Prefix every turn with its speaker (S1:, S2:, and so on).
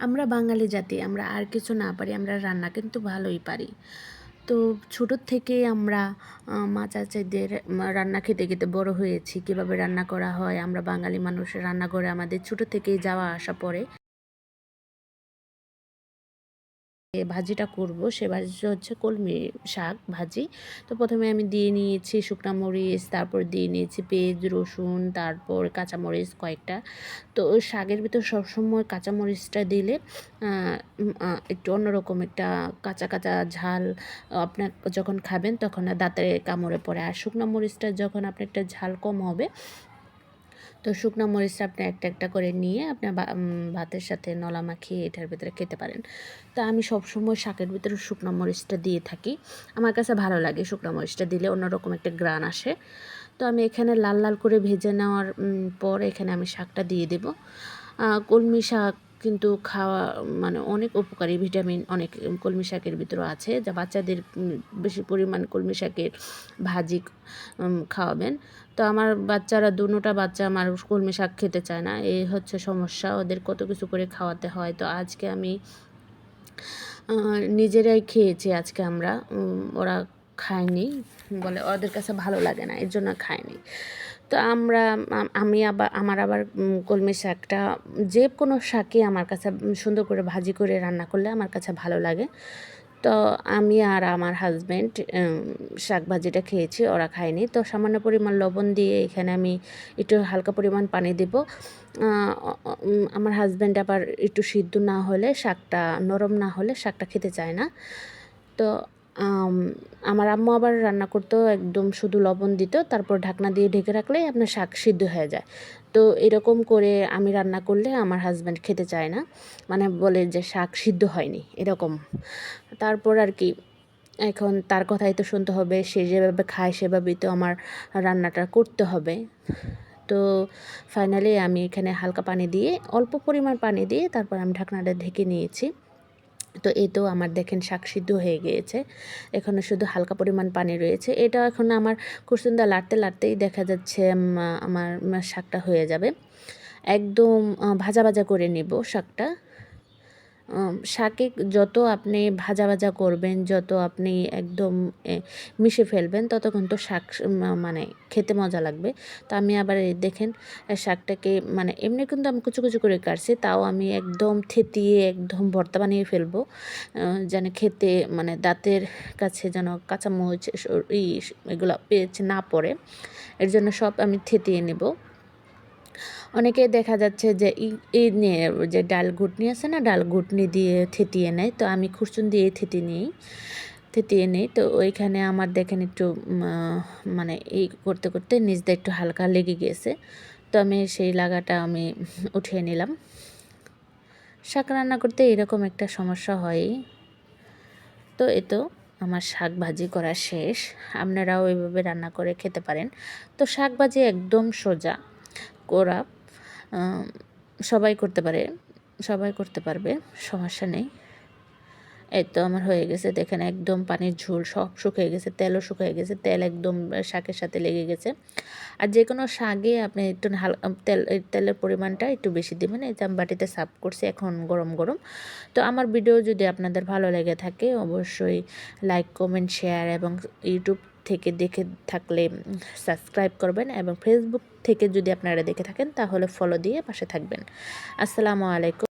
S1: আমরা বাঙালি জাতি, আমরা আর কিছু না পারি, আমরা রান্না কিন্তু ভালোই পারি। তো ছোটোর থেকেই আমরা মা চাচাদের রান্না খেতে খেতে বড় হয়েছি, কীভাবে রান্না করা হয়, আমরা বাঙালি মানুষ রান্নাঘরে আমাদের ছোটো থেকেই যাওয়া আসা পড়ে। ভাজিটা করব, সে ভাজিটা হচ্ছে কলমি শাক ভাজি। তো প্রথমে আমি দিয়ে নিয়েছি শুকনো মরিচ, তারপর দিয়ে নিয়েছি পেঁয়াজ, রসুন, তারপর কাঁচামরিচ কয়েকটা। তো শাকের ভিতর সবসময় কাঁচামরিচটা দিলে একটু অন্যরকম একটা কাঁচা কাঁচা ঝাল আপনার যখন খাবেন তখন আর দাঁতে কামড়ে পড়ে। আর শুকনো মরিচটা যখন আপনার একটা ঝাল কম হবে তো শুকনো মরিচটা আপনি একটা একটা করে নিয়ে আপনার ভাতের সাথে নলা মাখিয়ে এটার ভিতরে খেতে পারেন। তো আমি সবসময় শাকের ভিতরে শুকনো মরিচটা দিয়ে থাকি। আমার কাছে ভালো লাগে শুকনো মরিচটা দিলে অন্যরকম একটা গ্রান আসে। তো আমি এখানে লাল লাল করে ভেজে নেওয়ার পর এখানে আমি শাকটা দিয়ে দেব। কলমি শাক কিন্তু খাওয়া মানে অনেক উপকারী। ভিটামিন অনেক, কলমি শাকের ভিতরে আছে। যা বাচ্চাদের বেশি পরিমাণ কলমি শাকের ভাজি খাওয়াবেন। তো আমার বাচ্চারা দুটোটা বাচ্চা আমার কলমি শাক খেতে চায় না। এই হচ্ছে সমস্যা। ওদের কত কিছু করে খাওয়াতে হয়। তো আজকে আমি নিজেরাই খেয়েছি আজকে আমরা। ওরা খায়নি। বলে ওদের কাছে ভালো লাগে না, এর জন্য খায়নি। তো আমরা, আমি আবার, আমার আবার কলমি শাকটা, যে কোনো শাকই আমার কাছে সুন্দর করে ভাজি করে রান্না করলে আমার কাছে ভালো লাগে। তো আমি আর আমার হাজব্যান্ড শাক ভাজিটা খেয়েছি, ওরা খায়নি। তো সামান্য পরিমাণ লবণ দিয়ে এখানে আমি একটু হালকা পরিমাণ পানি দেব। আমার হাজব্যান্ড আবার একটু সিদ্ধ না হলে, শাকটা নরম না হলে, শাকটা খেতে চায় না। তো আমার আম্মু আবার রান্না করতো, একদম শুধু লবণ দিত, তারপর ঢাকনা দিয়ে ঢেকে রাখলে আপনার শাক সিদ্ধ হয়ে যায়। তো এরকম করে আমি রান্না করলে আমার হাজব্যান্ড খেতে চায় না মানে বলে যে শাক সিদ্ধ হয়নি, এরকম। তারপর আর কি, এখন তার কথাই তো শুনতে হবে, সে যেভাবে খায় সেভাবেই তো আমার রান্নাটা করতে হবে। তো ফাইনালি আমি এখানে হালকা পানি দিয়ে, অল্প পরিমাণ পানি দিয়ে তারপর আমি ঢাকনাটা ঢেকে নিয়েছি। তো এই তো আমার দেখেন শাক সিদ্ধ হয়ে গিয়েছে। এখনও শুধু হালকা পরিমাণ পানি রয়েছে। এটা এখন আমার কুসুন্দা লাড়তে লাড়তেই দেখা যাচ্ছে আমার শাকটা হয়ে যাবে। একদম ভাজা ভাজা করে নেব শাকটা। শাকে যত আপনি ভাজা ভাজা করবেন, যত আপনি একদম মিশে ফেলবেন, তত কিন্তু শাক মানে খেতে মজা লাগবে। তো আমি আবার দেখেন শাকটাকে মানে এমনি কিন্তু আমি কুচু কুচু করে কাটছি, তাও আমি একদম থেতিয়ে, একদম ভর্তা বানিয়ে ফেলব। যেন খেতে মানে দাঁতের কাছে যেন কাঁচামরিচ ই এগুলো পেয়েছে না পড়ে, এর জন্য সব আমি থেতিয়ে নেব। অনেকে দেখা যাচ্ছে যে এই নিয়ে যে ডাল ঘুটনি আছে না, ডাল ঘুটনি দিয়ে থেতিয়ে নেয়। তো আমি খুরচুন দিয়ে থেতি নিই, থেতিয়ে নিই। তো ওইখানে আমার দেখেন একটু মানে এই করতে করতে নিচ দিয়ে একটু হালকা লেগে গিয়েছে। তো আমি সেই লাগাটা আমি উঠিয়ে নিলাম। শাক রান্না করতে এরকম একটা সমস্যা হয়। তো এ তো আমার শাক ভাজি করা শেষ। আপনারাও এইভাবে রান্না করে খেতে পারেন। তো শাক ভাজি একদম সোজা। করা সবাই করতে পারে, সবাই করতে পারবে, সমস্যা নেই। এই তো আমার হয়ে গেছে, দেখেন একদম পানির ঝোল সব শুকিয়ে গেছে, তেলও শুকিয়ে গেছে, তেল একদম শাকের সাথে লেগে গেছে। আর যে কোনো শাকে আপনি একটু হালকা তেল তেলের পরিমাণটা একটু বেশি দেবেন, এই আমি বাটিতে সার্ভ করছি এখন গরম গরম। তো আমার ভিডিও যদি আপনাদের ভালো লেগে থাকে, অবশ্যই লাইক, কমেন্ট, শেয়ার এবং ইউটিউব থেকে দেখে থাকলে সাবস্ক্রাইব করবেন এবং ফেসবুক থেকে যদি আপনারা দেখে থাকেন, তাহলে ফলো দিয়ে পাশে থাকবেন। আসসালামু আলাইকুম।